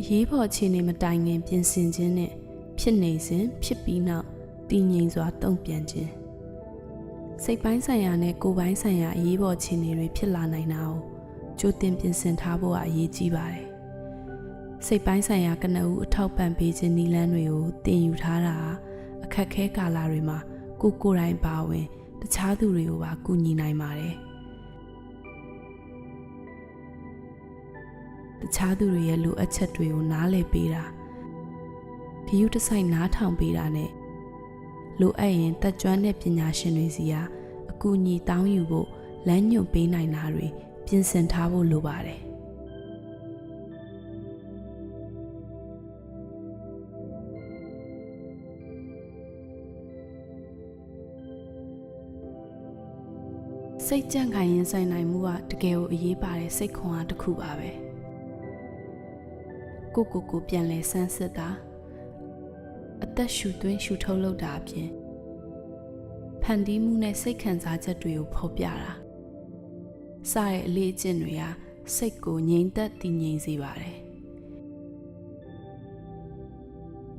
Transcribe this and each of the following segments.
အရေးပေါ်အခြေအနေမတိုင်ခင်ပြင်ဆင်ခြင်းနဲ့ဖြစ်နေစဉ်ဖြစ်ပြီးနောက်တည်ငြိမ်စွာတုံ့ပြန်ခြင်းစိတ်ပိုင်းဆိုင်ရာနဲ့ကိုယ်ပိုင်းဆိုင်ရာအရေးပေါ်အခြေအနေတွေဖြစ်လာနိုင်တာကိုကြိုတင်ပြင်ဆင်ထားဖို့ကအရေးကြီးပါတယ်စိတ်ပိုင်းဆိုင်ရာကနဦးအထောက်ပံ့ပေးခြင်းနည်းလမ်းတွေကိုတင်ယူထားတာဟာအခက်ခဲကာလတွေမှာကိုယ်ကိုယ်တိုင်ပါဝင် တခြားသူတွေကိုပါကူညီနိုင်ပါတယ် တခြားသူတွေရဲ့လိုအပ်ချက်တွေကိုနားလည်ပေးတာဂရုတစိုက်နားထောင်ပေးတာနဲ့လိုအပ်ရင်တက်ကြွတဲ့ပညာရှင်တွေစီကအကူအညီတောင်းယူဖို့လမ်းညွှန်ပေးနိုင်တာတွေပြင်ဆင်ထားဖို့လိုပါတယ်စိတ်ကြံ့ခိုင်ရင်ဆိုင်နိုင်မှုကတကယ်ကိုအရေးပါတဲ့စိတ်ခွန်အားတစ်ခုပါပဲ ကိုကိုကိုပြန်လဲဆန်းစစ်တာအသက်ရှူသွင်းရှူထုတ်လုပ်တာအပြင်ဖန်တီးမှုနဲ့စိတ်ခံစားချက်တွေကိုဖော်ပြတာစတဲ့အလေးအကျင့်တွေကစိတ်ကိုငြိမ်သက်တည်ငြိမ်စေပါတယ်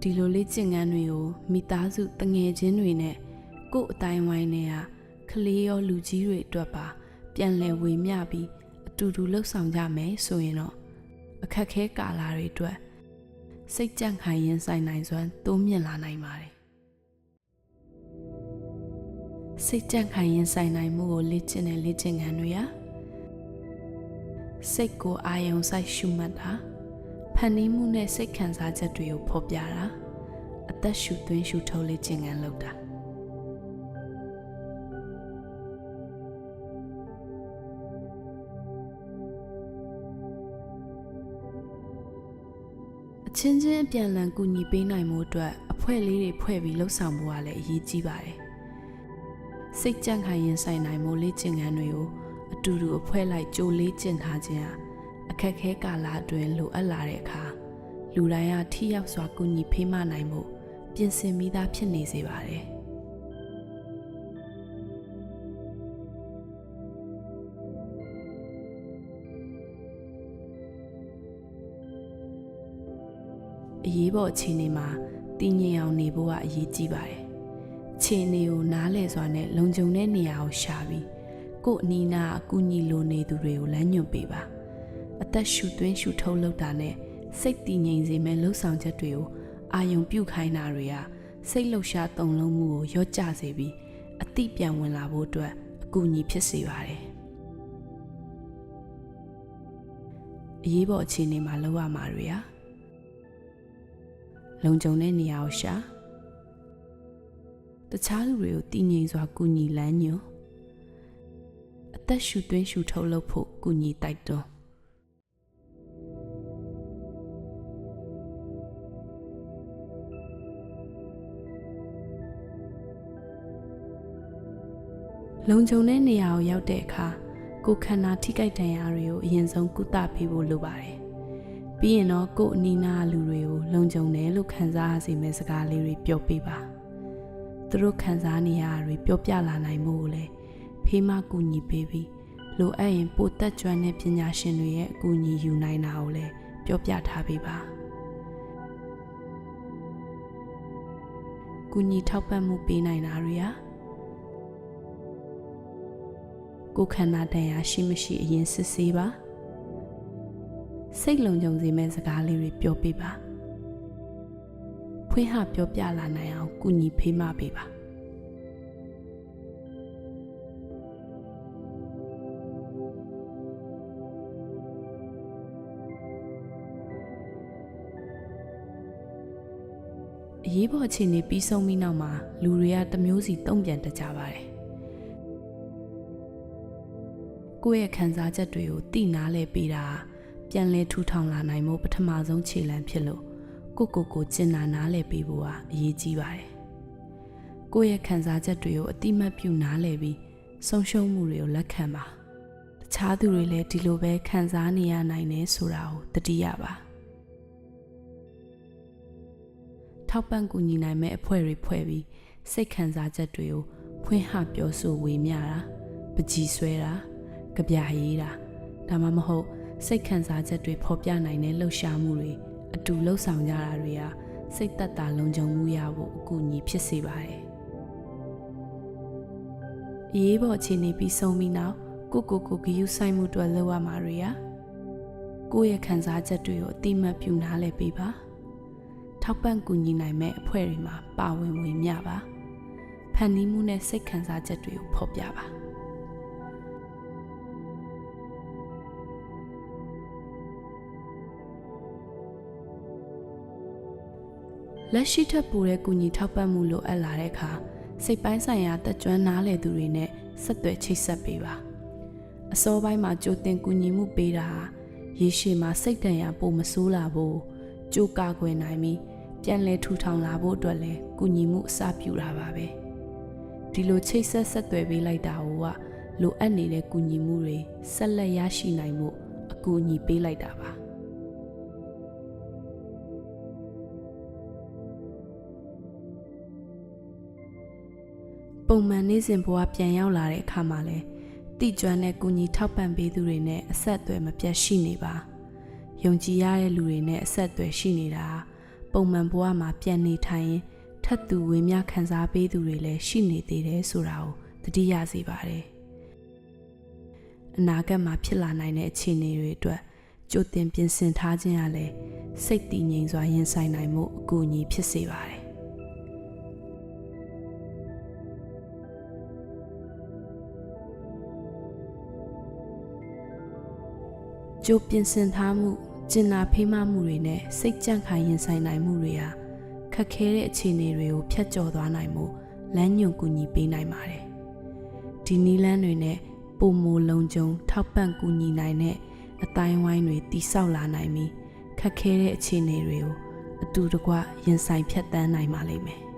ဒီလိုလေးကျင့်ခန်းတွေကိုမိသားစုတငယ်ချင်းတွေနဲ့ကိုယ့်အတိုင်းဝိုင်းတွေကကလေးရောလူကြီးတွေအတွက်ပါ ပြန်လည်ဝေမျှပြီးအတူတူလှုပ်ဆောင်ကြမယ်ဆိုရင်တော့ အခက်ခဲကာလတွေအတွက်စိတ်ကြံ့ခိုင်ရင်ဆိုင်နိုင်စွမ်းတိုးမြင့်လာနိုင်ပါတယ်စိတ်ကြံ့ခိုင်ရင်ဆိုင်နိုင်မှုကိုလေ့ကျင့်တဲ့လေ့ကျင့်ခန်းတွေဟာစိတ်ကိုအာရုံစိုက်ရှုမှတ်တာဖန်တီးမှုနဲ့စိတ်ခံစားချက်တွေကိုဖော်ပြတာအသက်ရှူသွင်းရှူထုတ်လေ့ကျင့်ခန်းလုပ်တာ အချင်းချင်းအပြန်အလှန်ကူညီပေးနိုင်မှုအတွက်အဖွဲ့လေးတွေဖွဲ့ပြီးလှုပ်ဆောင်ဖို့ကလည်းအရေးကြီးပါတယ်။စိတ်ကြံ့ခိုင်ရင်ဆိုင်နိုင်မှုလေ့ကျင့်ခန်းတွေကိုအတူတူအဖွဲ့လိုက်ကြိုလေးကျင့်ထားခြင်းဟာအခက်ခဲကာလအတွင်းလိုအပ်လာတဲ့အခါလူတိုင်းဟာထိရောက်စွာကူညီဖေးမနိုင်မှုပြင်ဆင်မိသားဖြစ်နေစေပါတယ်။ အရေးပေါ်အခြေအနေမှာတည်ငြိမ်အောင်နေဖို့ကအရေးကြီးပါတယ်။အခြေအနေကိုနားလည်စွာနဲ့လုံခြုံတဲ့နေရာကိုရှာပြီးကို့အနီးနားအကူအညီလိုနေသူတွေကိုလမ်းညွှန်ပေးပါ။အသက်ရှူသွင်းရှူထုတ်လုပ်တာနဲ့စိတ်တည်ငြိမ်စေမဲ့လှုပ်ဆောင်ချက်တွေကိုအာယုံပြုတ်ခိုင်းတာတွေကစိတ်လှုပ်ရှားတုန်လှုပ်မှုကိုရော့ကျစေပြီးအတိပြန်ဝင်လာဖို့အတွက်အကူအညီဖြစ်စေပါတယ်။အရေးပေါ်အခြေအနေမှာလောက်ရမှာတွေဟာ လုံခြုံတဲ့နေရာကိုရှာတခြားလူတွေကိုတည်ငြိမ်စွာကူညီလန်းညွန်အသက်ရှူသွင်းရှူထုတ်လုပ်ဖို့ကူညီတိုက်တွန်းလုံခြုံတဲ့နေရာကိုရောက်တဲ့အခါကိုယ်ခန္ဓာထိခိုက်ဒဏ်ရာတွေကိုအရင်ဆုံးကုသပေးဖို့လိုပါတယ်။ ပြီးရင်တော့ကို့အနီးနားလူတွေကိုလုံခြုံတယ်လို့ခံစားရစေမယ့်စကားလေးတွေပြောပေးပါသူတို့ခံစားနေရတာတွေပြောပြလာနိုင်မှုကိုလည်းဖေးမကူညီပေးပြီးလိုအပ်ရင်ပိုတက်ကြွတဲ့ပညာရှင်တွေရဲ့အကူအညီယူနိုင်တာကိုလည်းပြောပြထားပေးပါကူညီထောက်ပံ့မှုပေးနိုင်တာတွေဟာကိုယ်ခန္ဓာတန်ရာရှိမရှိအရင်စစ်ဆေးပါ စိတ်လုံခြုံစေမယ့်စကားလေးတွေပြောပြပါဖွင့်ဟပြောပြလာနိုင်အောင်ကုညီဖေးမပေးပါအရေးပေါ်အခြေအနေပြီးဆုံးပြီးနောက်မှာလူတွေကတမျိုးစီတုံ့ပြန်တတ်ကြပါတယ်ကိုယ့်ရဲ့ခံစားချက်တွေကိုသိနာလဲပေးတာက ပြန်လဲထူထောင်လာနိုင်မှုပထမဆုံးခြေလှမ်းဖြစ်လို့ကိုကိုကိုကျင်နာနားလည်ပေးဖို့ဟာအရေးကြီးပါတယ်။ကိုယ့်ရဲ့ခံစားချက်တွေကိုအတိမတ်ပြုနားလည်ပြီးဆုံးရှုံးမှုတွေကိုလက်ခံပါ။တခြားသူတွေလည်းဒီလိုပဲခံစားနေရနိုင်တယ်ဆိုတာကိုသတိရပါ။ထောက်ပံ့ကူညီနိုင်မဲ့အဖွဲ့တွေဖွဲ့ပြီးစိတ်ခံစားချက်တွေကိုဖွင့်ဟပြောဆိုဝေမျှတာပကြီးဆွဲတာကြပြရေးတာဒါမှမဟုတ် စိတ်ခံစားချက်တွေဖော်ပြနိုင်တဲ့လှုပ်ရှားမှုတွေအတူလှုပ်ဆောင်ကြတာတွေကစိတ်သက်သာလုံခြုံမှုရဖို့အကူအညီဖြစ်စေပါတယ်။အရေးပေါ်အခြေအနေပြီးဆုံးပြီးနောက်ကိုကိုကိုဂယူဆိုင်မှုအတွက်လုပ်ရမှာတွေရာကိုယ့်ရဲ့ခံစားချက်တွေကိုအတိမတ်ပြုနားလည်ပေးပါ။ထောက်ပံ့ကူညီနိုင်မဲ့အဖွဲ့တွေမှာပါဝင်ဝင်မြပါ။ဖန်တီးမှုနဲ့စိတ်ခံစားချက်တွေကိုဖော်ပြပါ။ လက်ရှိထပ်ပူတဲ့ကုညီထောက်ပံ့မှုလိုအပ်လာတဲ့အခါစိတ်ပိုင်းဆိုင်ရာတက်ကြွနားလေသူတွေနဲ့ဆက်သွယ်ချိတ်ဆက်ပေးပါအစောပိုင်းမှာကြိုတင်ကူညီမှုပေးတာဟာရေရှည်မှာစိတ်တန်ရာပိုမဆိုးလာဖို့ကြိုးကာကွယ်နိုင်ပြီးပြန်လဲထူထောင်လာဖို့အတွက်လည်းကူညီမှုအစပြုတာပါပဲဒီလိုချိတ်ဆက်ဆက်သွယ်ပေးလိုက်တာကလိုအပ်နေတဲ့ကူညီမှုတွေဆက်လက်ရရှိနိုင်မှုအကူအညီပေးလိုက်တာပါ ပုံမှန်နေ့စဉ်ဘဝပြန်ရောက်လာတဲ့အခါမှာလဲတိကျွမ်းတဲ့ကုညီထောက်ပံ့ပေးသူတွေနဲ့အဆက်အသွယ်မပြတ်ရှိနေပါယုံကြည်ရတဲ့လူတွေနဲ့အဆက်အသွယ်ရှိနေတာပုံမှန်ဘဝမှာပြန်နေထိုင်ရင်ထပ်သူဝေမျှခံစားပေးသူတွေလည်းရှိနေသေးတယ်ဆိုတာကိုသတိရစေပါတယ်အနာဂတ်မှာဖြစ်လာနိုင်တဲ့အခြေအနေတွေအတွက်ကြိုတင်ပြင်ဆင်ထားခြင်းကလည်းစိတ်တည်ငြိမ်စွာရင်ဆိုင်နိုင်မှုအကူအညီဖြစ်စေပါတယ် ကြိုပြင်ဆင်ထားမှုကျင်နာဖေးမမှုတွေနဲ့စိတ်ကြန့်ခိုင်ရင်ဆိုင်နိုင်မှုတွေဟာခက်ခဲတဲ့အခြေအနေတွေကိုဖျက်ကျော်သွားနိုင်မှုလမ်းညွန်ကူညီပေးနိုင်ပါတယ်။ဒီနည်းလမ်းတွေနဲ့ပုံမလုံးကြုံထောက်ပံ့ကူညီနိုင်တဲ့အတိုင်းဝိုင်းတွေတိဆောက်လာနိုင်ပြီးခက်ခဲတဲ့အခြေအနေတွေကိုအတူတကွရင်ဆိုင်ဖြတ်တန်းနိုင်ပါလိမ့်မယ်။